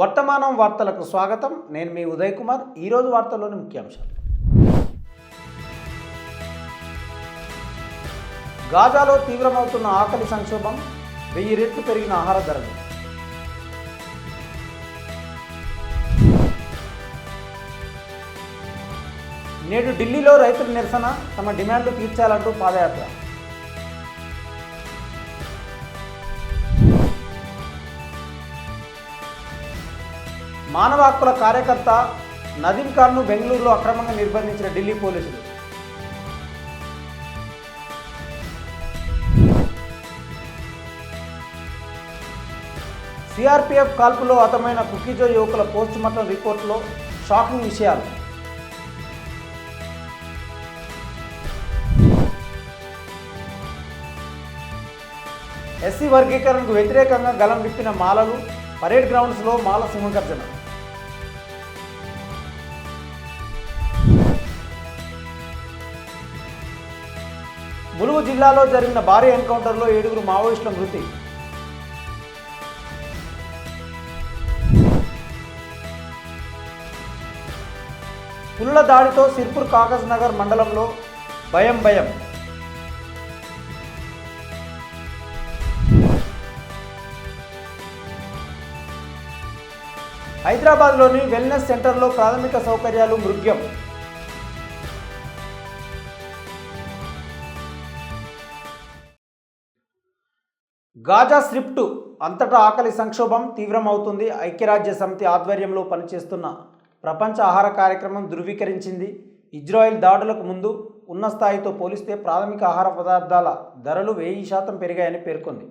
వర్తమానం వార్తలకు స్వాగతం. నేను మీ ఉదయ్ కుమార్. ఈరోజు వార్తల్లోని ముఖ్యాంశాలు. గాజాలో తీవ్రమవుతున్న ఆకలి సంక్షోభం వెయ్యి రెట్లు పెరిగిన ఆహార ధరలు. నేడు ఢిల్లీలో రైతుల నిరసన తమ డిమాండ్లు తీర్చాలంటూ పాదయాత్ర. మానవ హక్కుల కార్యకర్త నదీం ఖాన్ను బెంగళూరులో అక్రమంగా నిర్బంధించిన ఢిల్లీ పోలీసులు. సిఆర్పిఎఫ్ కాల్పులో హతమైన కుకీజో యువకుల పోస్టుమార్టం రిపోర్టులో షాకింగ్ విషయాలు. ఎస్సీ వర్గీకరణకు వ్యతిరేకంగా గలం విప్పిన మాలలు పరేడ్ గ్రౌండ్స్లో మాల సింహగర్జన. ములుగు జిల్లాలో జరిగిన భారీ ఎన్కౌంటర్లో ఏడుగురు మావోయిస్టుల మృతి. పుల్ల దాడితో సిర్పూర్ కాగజ్ నగర్ మండలంలో భయం భయం. హైదరాబాద్లోని వెల్నెస్ సెంటర్లో ప్రాథమిక సౌకర్యాలు మృగ్యం. గాజా స్క్రిప్ట్ అంతటా ఆకలి సంక్షోభం తీవ్రమవుతుంది. ఐక్యరాజ్య సమితి ఆధ్వర్యంలో పనిచేస్తున్న ప్రపంచ ఆహార కార్యక్రమం ధృవీకరించింది. ఇజ్రాయెల్ దాడులకు ముందు ఉన్న స్థాయితో పోలిస్తే ప్రాథమిక ఆహార పదార్థాల ధరలు వెయ్యి శాతం పెరిగాయని పేర్కొంది.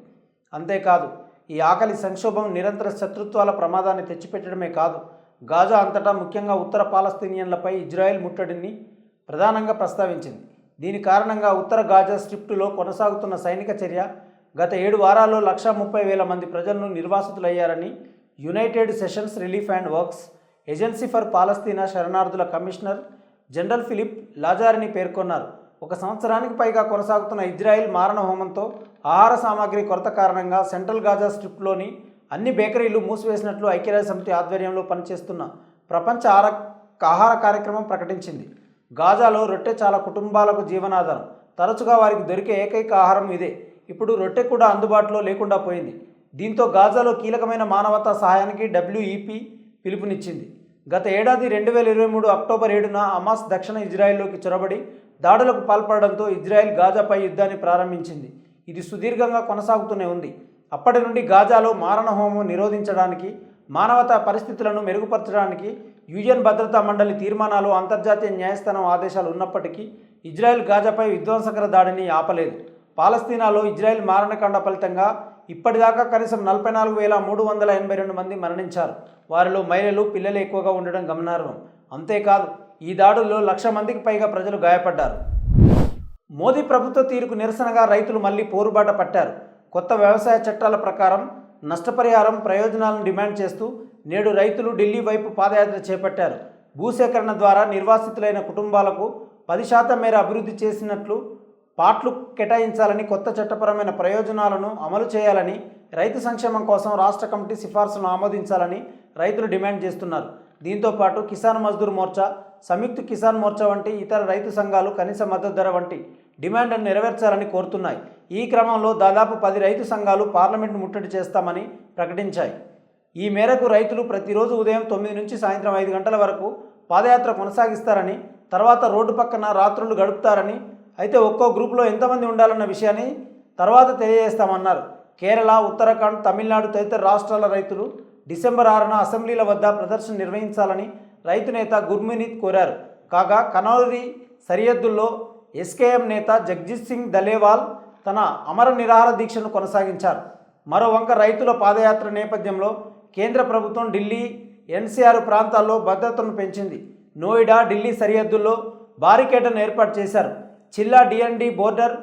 అంతేకాదు ఈ ఆకలి సంక్షోభం నిరంతర శత్రుత్వాల ప్రమాదాన్ని తెచ్చిపెట్టడమే కాదు గాజా అంతటా ముఖ్యంగా ఉత్తర పాలస్తీనియన్లపై ఇజ్రాయెల్ ముట్టడిని ప్రధానంగా ప్రస్తావించింది. దీని కారణంగా ఉత్తర గాజా స్ట్రిప్టులో కొనసాగుతున్న సైనిక చర్య గత ఏడు వారాల్లో లక్షా ముప్పై వేల మంది ప్రజలను నిర్వాసితులయ్యారని United Nations relief and works agency for Palestine శరణార్థుల commissioner general Philippe Lazzarini పేర్కొన్నారు. ఒక సంవత్సరానికి పైగా కొనసాగుతున్న ఇజ్రాయెల్ మారణ హోమంతో ఆహార సామాగ్రి కొరత కారణంగా సెంట్రల్ గాజా స్ట్రిప్లోని అన్ని బేకరీలు మూసివేసినట్లు ఐక్యరాజ్య సమితి ఆధ్వర్యంలో పనిచేస్తున్న ప్రపంచ ఆహార ఆహార కార్యక్రమం ప్రకటించింది. గాజాలో రొట్టె చాలా కుటుంబాలకు జీవనాధారం. తరచుగా వారికి దొరికే ఏకైక ఆహారం ఇదే. ఇప్పుడు రొట్టె కూడా అందుబాటులో లేకుండా పోయింది. దీంతో గాజాలో కీలకమైన మానవతా సహాయానికి డబ్ల్యూఈపీ పిలుపునిచ్చింది. గత ఏడాది రెండు వేల ఇరవై మూడు అక్టోబర్ ఏడున అమాస్ దక్షిణ ఇజ్రాయెల్లోకి చొరబడి దాడులకు పాల్పడడంతో ఇజ్రాయెల్ గాజాపై యుద్ధాన్ని ప్రారంభించింది. ఇది సుదీర్ఘంగా కొనసాగుతూనే ఉంది. అప్పటి నుండి గాజాలో మారణ హోమం నిరోధించడానికి మానవతా పరిస్థితులను మెరుగుపరచడానికి యుఎన్ భద్రతా మండలి తీర్మానాలు అంతర్జాతీయ న్యాయస్థానం ఆదేశాలు ఉన్నప్పటికీ ఇజ్రాయెల్ గాజాపై విధ్వంసకర దాడిని ఆపలేదు. పాలస్తీనాలో ఇజ్రాయెల్ మారణకాండ ఫలితంగా ఇప్పటిదాకా కనీసం నలభై నాలుగు వేల మూడు వందల ఎనభై రెండు మంది మరణించారు. వారిలో మహిళలు పిల్లలు ఎక్కువగా ఉండడం గమనార్హం. అంతేకాదు ఈ దాడుల్లో లక్ష మందికి పైగా ప్రజలు గాయపడ్డారు. మోదీ ప్రభుత్వ తీరుకు నిరసనగా రైతులు మళ్ళీ పోరుబాట పట్టారు. కొత్త వ్యవసాయ చట్టాల ప్రకారం నష్టపరిహారం ప్రయోజనాలను డిమాండ్ చేస్తూ నేడు రైతులు ఢిల్లీ వైపు పాదయాత్ర చేపట్టారు. భూసేకరణ ద్వారా నిర్వాసితులైన కుటుంబాలకు పది శాతం మేర అభివృద్ధి చేసినట్లు పాట్లు కేటాయించాలని కొత్త చట్టపరమైన ప్రయోజనాలను అమలు చేయాలని రైతు సంక్షేమం కోసం రాష్ట్ర కమిటీ సిఫార్సును ఆమోదించాలని రైతులు డిమాండ్ చేస్తున్నారు. దీంతో పాటు కిసాన్ మజ్దూర్ మోర్చా సంయుక్త కిసాన్ మోర్చా వంటి ఇతర రైతు సంఘాలు కనీస మద్దతు ధర వంటి డిమాండ్ను నెరవేర్చాలని కోరుతున్నాయి. ఈ క్రమంలో దాదాపు పది రైతు సంఘాలు పార్లమెంటు ముట్టడి చేస్తామని ప్రకటించాయి. ఈ మేరకు రైతులు ప్రతిరోజు ఉదయం తొమ్మిది నుంచి సాయంత్రం ఐదు గంటల వరకు పాదయాత్ర కొనసాగిస్తారని తర్వాత రోడ్డు పక్కన రాత్రులు గడుపుతారని అయితే ఒక్కో గ్రూప్లో ఎంతమంది ఉండాలన్న విషయాన్ని తర్వాత తెలియజేస్తామన్నారు. కేరళ ఉత్తరాఖండ్ తమిళనాడు తదితర రాష్ట్రాల రైతులు డిసెంబర్ ఆరున అసెంబ్లీల వద్ద ప్రదర్శన నిర్వహించాలని రైతు నేత గుర్మినీత్ కోరారు. కాగా కనౌరి సరిహద్దుల్లో ఎస్కేఎం నేత జగ్జిత్ సింగ్ దలేవాల్ తన అమర నిరాహార దీక్షను కొనసాగించారు. మరోవంక రైతుల పాదయాత్ర నేపథ్యంలో కేంద్ర ప్రభుత్వం ఢిల్లీ ఎన్సీఆర్ ప్రాంతాల్లో భద్రతను పెంచింది. నోయిడా ఢిల్లీ సరిహద్దుల్లో బారికేడ్లను ఏర్పాటు చేశారు. Chilla DND border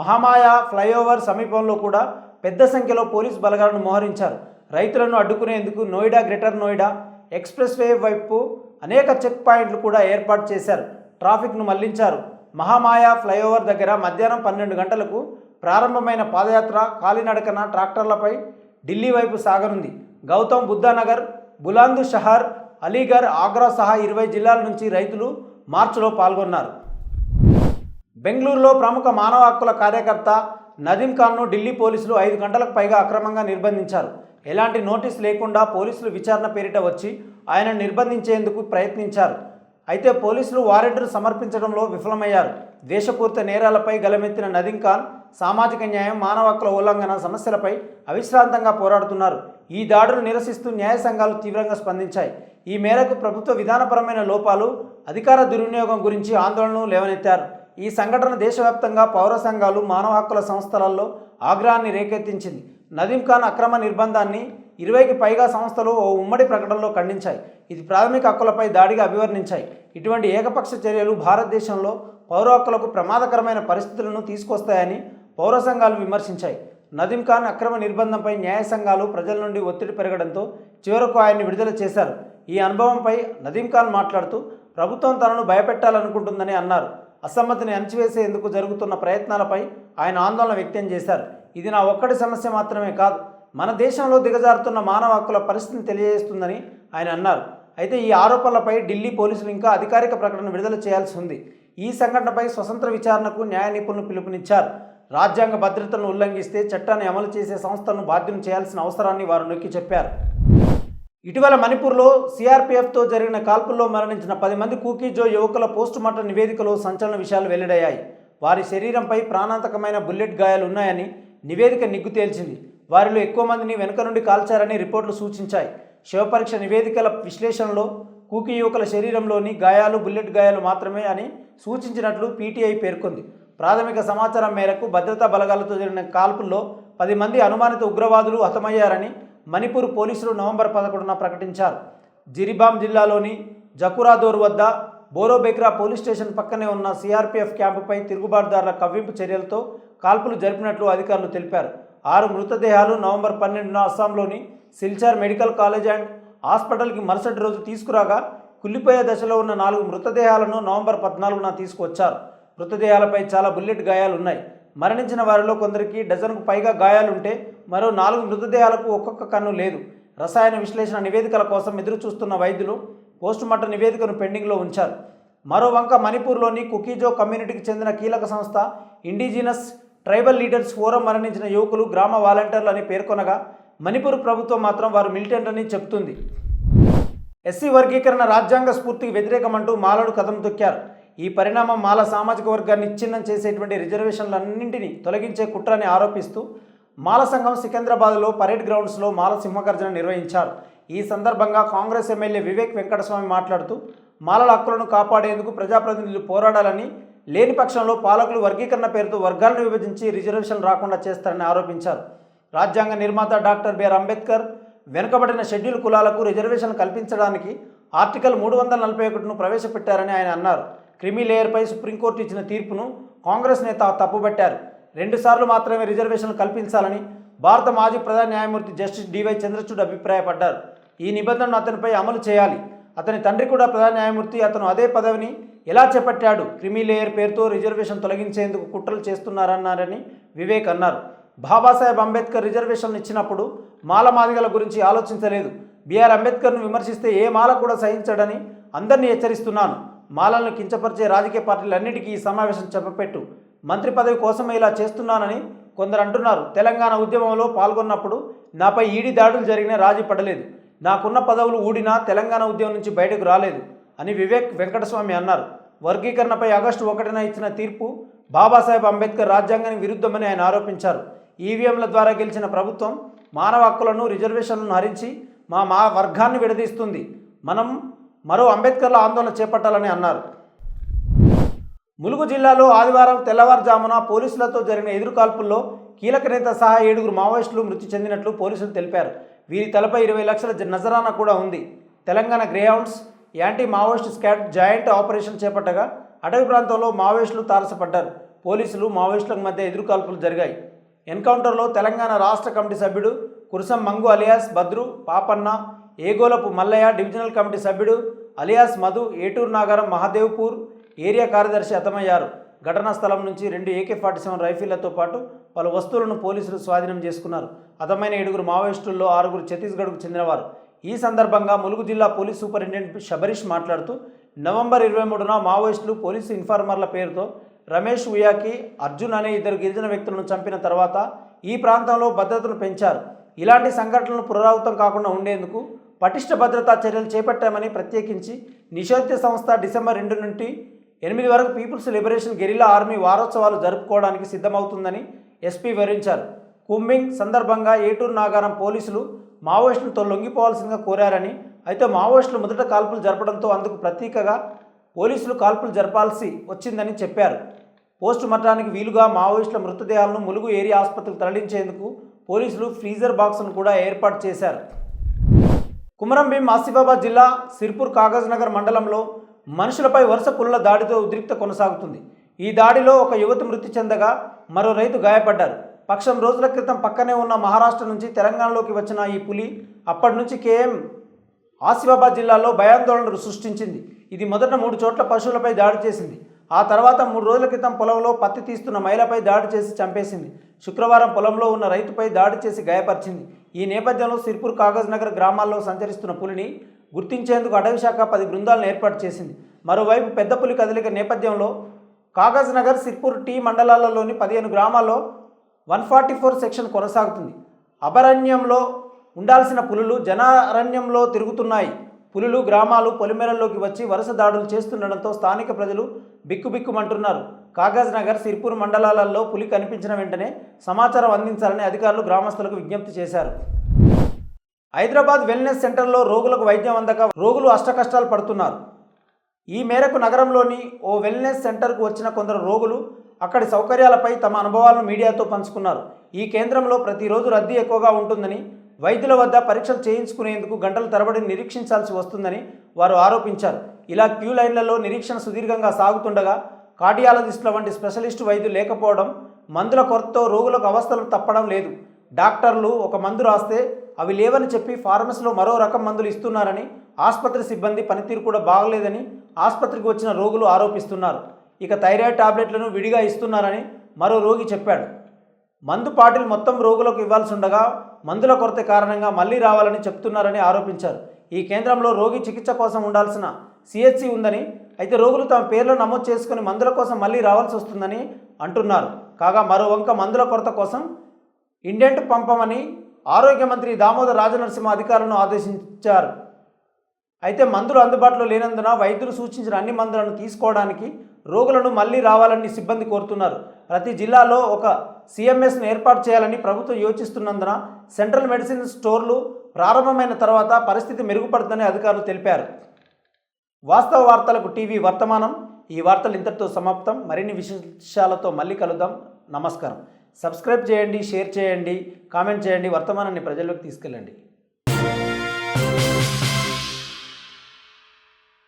Mahamaya flyover సమీపంలో కూడా పెద్ద సంఖ్యలో పోలీస్ బలగాలను మోహరించారు. రైతులను అడ్డుకునేందుకు Noida greater Noida expressway వైపు అనేక చెక్ పాయింట్లు కూడా ఏర్పాటు చేశారు. ట్రాఫిక్ను మళ్ళించారు. మహామాయా ఫ్లైఓవర్ దగ్గర మధ్యాహ్నం పన్నెండు గంటలకు ప్రారంభమైన పాదయాత్ర కాలినడకన ట్రాక్టర్లపై ఢిల్లీ వైపు సాగనుంది. గౌతమ్ బుద్ధానగర్ బులాందు షహర్ అలీగర్ ఆగ్రా సహా ఇరవై జిల్లాల నుంచి రైతులు మార్చిలో పాల్గొన్నారు. బెంగళూరులో ప్రముఖ మానవ హక్కుల కార్యకర్త నదీం ఖాన్ను ఢిల్లీ పోలీసులు ఐదు గంటలకు పైగా అక్రమంగా నిర్బంధించారు. ఎలాంటి నోటీస్ లేకుండా పోలీసులు విచారణ పేరిట వచ్చి ఆయన నిర్బంధించేందుకు ప్రయత్నించారు. అయితే పోలీసులు వారెంట్ను సమర్పించడంలో విఫలమయ్యారు. దేశపూర్త నేరాలపై గలమెత్తిన నదీం ఖాన్ సామాజిక న్యాయం మానవ హక్కుల ఉల్లంఘన సమస్యలపై అవిశ్రాంతంగా పోరాడుతున్నారు. ఈ దాడులు నిరసిస్తూ న్యాయ సంఘాలు తీవ్రంగా స్పందించాయి. ఈ మేరకు ప్రభుత్వ విధానపరమైన లోపాలు అధికార దుర్వినియోగం గురించి ఆందోళనలు లేవనెత్తారు. ఈ సంఘటన దేశవ్యాప్తంగా పౌర సంఘాలు మానవ హక్కుల సంస్థలలో ఆగ్రహాన్ని రేకెత్తించింది. నదీం ఖాన్ అక్రమ నిర్బంధాన్ని ఇరవైకి పైగా సంస్థలు ఓ ఉమ్మడి ప్రకటనలో ఖండించాయి. ఇది ప్రాథమిక హక్కులపై దాడిగా అభివర్ణించాయి. ఇటువంటి ఏకపక్ష చర్యలు భారతదేశంలో పౌర హక్కులకు ప్రమాదకరమైన పరిస్థితులను తీసుకొస్తాయని పౌర సంఘాలు విమర్శించాయి. నదీం ఖాన్ అక్రమ నిర్బంధంపై న్యాయ సంఘాలు ప్రజల నుండి ఒత్తిడి పెరగడంతో చివరకు ఆయన్ని విడుదల చేశారు. ఈ అనుభవంపై నదీం ఖాన్ మాట్లాడుతూ ప్రభుత్వం తనను భయపెట్టాలనుకుంటుందని అన్నారు. అసమ్మతిని అణచివేసేందుకు జరుగుతున్న ప్రయత్నాలపై ఆయన ఆందోళన వ్యక్తం చేశారు. ఇది నా ఒక్కడి సమస్య మాత్రమే కాదు మన దేశంలో దిగజారుతున్న మానవ హక్కుల పరిస్థితిని తెలియజేస్తుందని ఆయన అన్నారు. అయితే ఈ ఆరోపణలపై ఢిల్లీ పోలీసులు ఇంకా అధికారిక ప్రకటన విడుదల చేయాల్సి ఉంది. ఈ సంఘటనపై స్వతంత్ర విచారణకు న్యాయ నిపుణులు పిలుపునిచ్చారు. రాజ్యాంగ భద్రతను ఉల్లంఘిస్తే చట్టాన్ని అమలు చేసే సంస్థలను బాధ్యం చేయాల్సిన అవసరాన్ని వారు నొక్కి చెప్పారు. ఇటీవల మణిపూర్లో సిఆర్పీఎఫ్తో జరిగిన కాల్పుల్లో మరణించిన పది మంది కూకీజో యువకుల పోస్టుమార్టం నివేదికలో సంచలన విషయాలు వెల్లడయ్యాయి. వారి శరీరంపై ప్రాణాంతకమైన బుల్లెట్ గాయాలు ఉన్నాయని నివేదిక నిగ్గు తేల్చింది. వారిలో ఎక్కువ మందిని వెనుక నుండి కాల్చారని రిపోర్టులు సూచించాయి. శవపరీక్ష నివేదికల విశ్లేషణలో కూకీ యువకుల శరీరంలోని గాయాలు బుల్లెట్ గాయాలు మాత్రమే అని సూచించినట్లు పీటీఐ పేర్కొంది. ప్రాథమిక సమాచారం మేరకు భద్రతా బలగాలతో జరిగిన కాల్పుల్లో పది మంది అనుమానిత ఉగ్రవాదులు హతమయ్యారని మణిపూర్ పోలీసులు నవంబర్ పదకొండున ప్రకటించారు. జిరిబామ్ జిల్లాలోని జకురాదోర్ వద్ద బోరోబెక్రా పోలీస్ స్టేషన్ పక్కనే ఉన్న సిఆర్పీఎఫ్ క్యాంపుపై తిరుగుబాటుదారుల కవ్వింపు చర్యలతో కాల్పులు జరిపినట్లు అధికారులు తెలిపారు. ఆరు మృతదేహాలు నవంబర్ పన్నెండున అస్సాంలోని సిల్చార్ మెడికల్ కాలేజ్ అండ్ హాస్పిటల్కి మరుసటి రోజు తీసుకురాగా కుళ్ళిపోయే దశలో ఉన్న నాలుగు మృతదేహాలను నవంబర్ పద్నాలుగున తీసుకువచ్చారు. మృతదేహాలపై చాలా బుల్లెట్ గాయాలు ఉన్నాయి మరణించిన వారిలో కొందరికి డజన్కు పైగా గాయాలుంటే మరో నాలుగు మృతదేహాలకు ఒక్కొక్క కన్ను లేదు. రసాయన విశ్లేషణ నివేదికల కోసం ఎదురు చూస్తున్న వైద్యులు పోస్టుమార్టం నివేదికను పెండింగ్లో ఉంచారు. మరో వంక మణిపూర్లోని కుకీజో కమ్యూనిటీకి చెందిన కీలక సంస్థ ఇండిజినస్ ట్రైబల్ లీడర్స్ ఫోరం మరణించిన యువకులు గ్రామ వాలంటీర్లు అని పేర్కొనగా మణిపూర్ ప్రభుత్వం మాత్రం వారు మిలిటెంట్ అని చెప్తుంది ఎస్సీ వర్గీకరణ రాజ్యాంగ స్ఫూర్తికి వ్యతిరేకమంటూ మాలడు కథం తొక్కారు. ఈ పరిణామం మాల సామాజిక వర్గాన్ని ఇచ్ఛిన్నం చేసేటువంటి రిజర్వేషన్లన్నింటినీ తొలగించే కుట్రని ఆరోపిస్తూ మాల సంఘం సికింద్రాబాద్లో పరేడ్ గ్రౌండ్స్లో మాల సింహగర్జన నిర్వహించారు. ఈ సందర్భంగా కాంగ్రెస్ ఎమ్మెల్యే వివేక్ వెంకటస్వామి మాట్లాడుతూ మాలల హక్కులను కాపాడేందుకు ప్రజాప్రతినిధులు పోరాడాలని లేని పక్షంలో పాలకులు వర్గీకరణ పేరుతో వర్గాలను విభజించి రిజర్వేషన్ రాకుండా చేస్తారని ఆరోపించారు. రాజ్యాంగ నిర్మాత డాక్టర్ బిఆర్ అంబేద్కర్ వెనుకబడిన షెడ్యూల్ కులాలకు రిజర్వేషన్ కల్పించడానికి ఆర్టికల్ మూడు వందల నలభై ఒకటిను ప్రవేశపెట్టారని ఆయన అన్నారు. క్రిమి లేయర్పై సుప్రీంకోర్టు ఇచ్చిన తీర్పును కాంగ్రెస్ నేత తప్పుబట్టారు. రెండుసార్లు మాత్రమే రిజర్వేషన్లు కల్పించాలని భారత మాజీ ప్రధాన న్యాయమూర్తి జస్టిస్ డివై చంద్రచూడ్ అభిప్రాయపడ్డారు. ఈ నిబంధనను అతనిపై అమలు చేయాలి. అతని తండ్రి కూడా ప్రధాన న్యాయమూర్తి అతను అదే పదవిని ఎలా చేపట్టాడు? క్రిమి లేయర్ పేరుతో రిజర్వేషన్ తొలగించేందుకు కుట్రలు చేస్తున్నారన్నారని వివేక్ అన్నారు. బాబాసాహెబ్ అంబేద్కర్ రిజర్వేషన్ ఇచ్చినప్పుడు మాల మాదిగల గురించి ఆలోచించలేదు. బీఆర్ అంబేద్కర్ను విమర్శిస్తే ఏ మాల కూడా సహించడని అందరినీ హెచ్చరిస్తున్నాను. మాలలను కించపరిచే రాజకీయ పార్టీలన్నిటికీ ఈ సమావేశం చెప్పపెట్టు. మంత్రి పదవి కోసమే ఇలా చేస్తున్నానని కొందరు అంటున్నారు. తెలంగాణ ఉద్యమంలో పాల్గొన్నప్పుడు నాపై ఈడి దాడులు జరిగినా రాజీ పడలేదు. నాకున్న పదవులు ఊడినా తెలంగాణ ఉద్యమం నుంచి బయటకు రాలేదు అని వివేక్ వెంకటస్వామి అన్నారు. వర్గీకరణపై ఆగస్టు ఒకటిన ఇచ్చిన తీర్పు బాబాసాహెబ్ అంబేద్కర్ రాజ్యాంగానికి విరుద్ధమని ఆయన ఆరోపించారు. ఈవీఎంల ద్వారా గెలిచిన ప్రభుత్వం మానవ హక్కులను రిజర్వేషన్లను హరించి మా మా వర్గాన్ని విడదీస్తుంది. మనం మరో అంబేద్కర్ల ఆందోళన చేపట్టాలని అన్నారు. ములుగు జిల్లాలో ఆదివారం తెల్లవారుజామున పోలీసులతో జరిగిన ఎదురుకాల్పుల్లో కీలక నేత సహా ఏడుగురు మావోయిస్టులు మృతి చెందినట్లు పోలీసులు తెలిపారు. వీరి తలపై ఇరవై లక్షల నజరానా కూడా ఉంది. Telangana Greyhounds anti Maoist squad joint operation చేపట్టగా అటవీ ప్రాంతంలో మావోయిస్టులు తారసపడ్డారు. పోలీసులు మావోయిస్టుల మధ్య ఎదురుకాల్పులు జరిగాయి. ఎన్కౌంటర్లో తెలంగాణ రాష్ట్ర కమిటీ సభ్యుడు Kurasam Mangu alias Badru Papanna Egolapu Mallaiah divisional committee సభ్యుడు అలియాస్ మధు ఏటూరు నాగరం మహాదేవ్పూర్ ఏరియా కార్యదర్శి హతమయ్యారు ఘటనా స్థలం నుంచి రెండు ఏకే ఫార్టీ సెవెన్ రైఫిళ్ళతో పాటు పలు వస్తువులను పోలీసులు స్వాధీనం చేసుకున్నారు. హతమైన ఏడుగురు మావోయిస్టుల్లో ఆరుగురు ఛత్తీస్గఢ్కు చెందినవారు. ఈ సందర్భంగా ములుగు జిల్లా పోలీస్ సూపరింటెండెంట్ శబరీష్ మాట్లాడుతూ నవంబర్ ఇరవై మూడున మావోయిస్టులు పోలీసు ఇన్ఫార్మర్ల పేరుతో రమేష్ ఉయాకి అర్జున్ అనే ఇద్దరు గిరిజన వ్యక్తులను చంపిన తర్వాత ఈ ప్రాంతంలో భద్రతను పెంచారు. ఇలాంటి సంఘటనలు పునరావృతం కాకుండా ఉండేందుకు పటిష్ట భద్రతా చర్యలు చేపట్టామని ప్రత్యేకించి నిషేధిత సంస్థ డిసెంబర్ రెండు నుండి ఎనిమిది వరకు పీపుల్స్ లిబరేషన్ గెరిలా ఆర్మీ వారోత్సవాలు జరుపుకోవడానికి సిద్ధమవుతుందని ఎస్పీ వివరించారు. కుంబింగ్ సందర్భంగా ఏటూరు నాగారం పోలీసులు మావోయిస్టులతో లొంగిపోవాల్సిందిగా కోరారని అయితే మావోయిస్టులు మొదట కాల్పులు జరపడంతో అందుకు ప్రతీకగా పోలీసులు కాల్పులు జరపాల్సి వచ్చిందని చెప్పారు. పోస్టు మార్టానికి వీలుగా మావోయిస్టుల మృతదేహాలను ములుగు ఏరియా ఆసుపత్రికి తరలించేందుకు పోలీసులు ఫ్రీజర్ బాక్సును కూడా ఏర్పాటు చేశారు. కుమరంభీం ఆసిఫాబాద్ జిల్లా సిర్పూర్ కాగజ్ నగర్ మండలంలో మనుషులపై వరుస పులుల దాడితో ఉద్రిక్త కొనసాగుతుంది. ఈ దాడిలో ఒక యువతి మృతి చెందగా మరో రైతు గాయపడ్డారు. పక్షం రోజుల క్రితం పక్కనే ఉన్న మహారాష్ట్ర నుంచి తెలంగాణలోకి వచ్చిన ఈ పులి అప్పటి నుంచి కేఎం ఆసిఫాబాద్ జిల్లాలో భయాందోళనలు సృష్టించింది. ఇది మొదట మూడు చోట్ల పశువులపై దాడి చేసింది. ఆ తర్వాత మూడు రోజుల క్రితం పొలంలో పత్తి తీస్తున్న మహిళపై దాడి చేసి చంపేసింది. శుక్రవారం పొలంలో ఉన్న రైతుపై దాడి చేసి గాయపరిచింది. ఈ నేపథ్యంలో సిర్పూర్ కాగజ్ నగర్ గ్రామాల్లో సంచరిస్తున్న పులిని గుర్తించేందుకు అటవీ శాఖ పది బృందాలను ఏర్పాటు చేసింది. మరోవైపు పెద్ద పులి కదలిక నేపథ్యంలో కాగజ్ నగర్ సిర్పూర్ టీ మండలాలలోని పదిహేను గ్రామాల్లో వన్ ఫార్టీ ఫోర్ సెక్షన్ కొనసాగుతుంది. అభయారణ్యంలో ఉండాల్సిన పులులు జనారణ్యంలో తిరుగుతున్నాయి. పులులు గ్రామాలు పొలిమేరల్లోకి వచ్చి వరుస దాడులు చేస్తుండడంతో స్థానిక ప్రజలు బిక్కుబిక్కుమంటున్నారు. కాగజ్ నగర్ సిర్పూర్ మండలాలలో పులి కనిపించిన వెంటనే సమాచారం అందించాలని అధికారులు గ్రామస్తులకు విజ్ఞప్తి చేశారు. హైదరాబాద్ వెల్నెస్ సెంటర్లో రోగులకు వైద్యం అందక రోగులు అష్టకష్టాలు పడుతున్నారు. ఈ మేరకు నగరంలోని ఓ వెల్నెస్ సెంటర్కు వచ్చిన కొందరు రోగులు అక్కడి సౌకర్యాలపై తమ అనుభవాలను మీడియాతో పంచుకున్నారు. ఈ కేంద్రంలో ప్రతిరోజు రద్దీ ఎక్కువగా ఉంటుందని వైద్యుల వద్ద పరీక్షలు చేయించుకునేందుకు గంటల తరబడి నిరీక్షించాల్సి వస్తుందని వారు ఆరోపించారు. ఇలా క్యూ లైన్లలో నిరీక్షణ సుదీర్ఘంగా సాగుతుండగా కార్డియాలజిస్టుల వంటి స్పెషలిస్టు వైద్యులు లేకపోవడం మందుల కొరతతో రోగులకు అవస్థలు తప్పడం లేదు. డాక్టర్లు ఒక మందు రాస్తే అవి లేవని చెప్పి ఫార్మసీలో మరో రకం మందులు ఇస్తున్నారని ఆసుపత్రి సిబ్బంది పనితీరు కూడా బాగలేదని ఆసుపత్రికి వచ్చిన రోగులు ఆరోపిస్తున్నారు. ఇక థైరాయిడ్ టాబ్లెట్లను విడిగా ఇస్తున్నారని మరో రోగి చెప్పాడు. మందు పాటిల్ మొత్తం రోగులకు ఇవ్వాల్సి ఉండగా మందుల కొరత కారణంగా మళ్ళీ రావాలని చెప్తున్నారని ఆరోపించారు. ఈ కేంద్రంలో రోగి చికిత్స కోసం ఉండాల్సిన సిహెచ్సి ఉందని అయితే రోగులు తమ పేర్లు నమోదు చేసుకుని మందుల కోసం మళ్ళీ రావాల్సి వస్తుందని అంటున్నారు. కాగా మరో వంక మందుల కొరత కోసం ఇండెంట్ పంపమని ఆరోగ్య మంత్రి దామోదర్ రాజనరసింహ అధికారులను ఆదేశించారు. అయితే మందులు అందుబాటులో లేనందున వైద్యులు సూచించిన అన్ని మందులను తీసుకోవడానికి రోగులను మళ్ళీ రావాలని సిబ్బంది కోరుతున్నారు. ప్రతి జిల్లాలో ఒక సిఎంఎస్ను ఏర్పాటు చేయాలని ప్రభుత్వం యోచిస్తున్నందున సెంట్రల్ మెడిసిన్ స్టోర్లు ప్రారంభమైన తర్వాత పరిస్థితి మెరుగుపడుతుందని అధికారులు తెలిపారు. వాస్తవ వార్తలకు టీవీ వర్తమానం. ఈ వార్తలు ఇంతటితో సమాప్తం. మరిన్ని విశేషాలతో మళ్ళీ కలుద్దాం. నమస్కారం. సబ్స్క్రైబ్ చేయండి షేర్ చేయండి కామెంట్ చేయండి. వర్తమానాన్ని ప్రజల్లోకి తీసుకెళ్ళండి.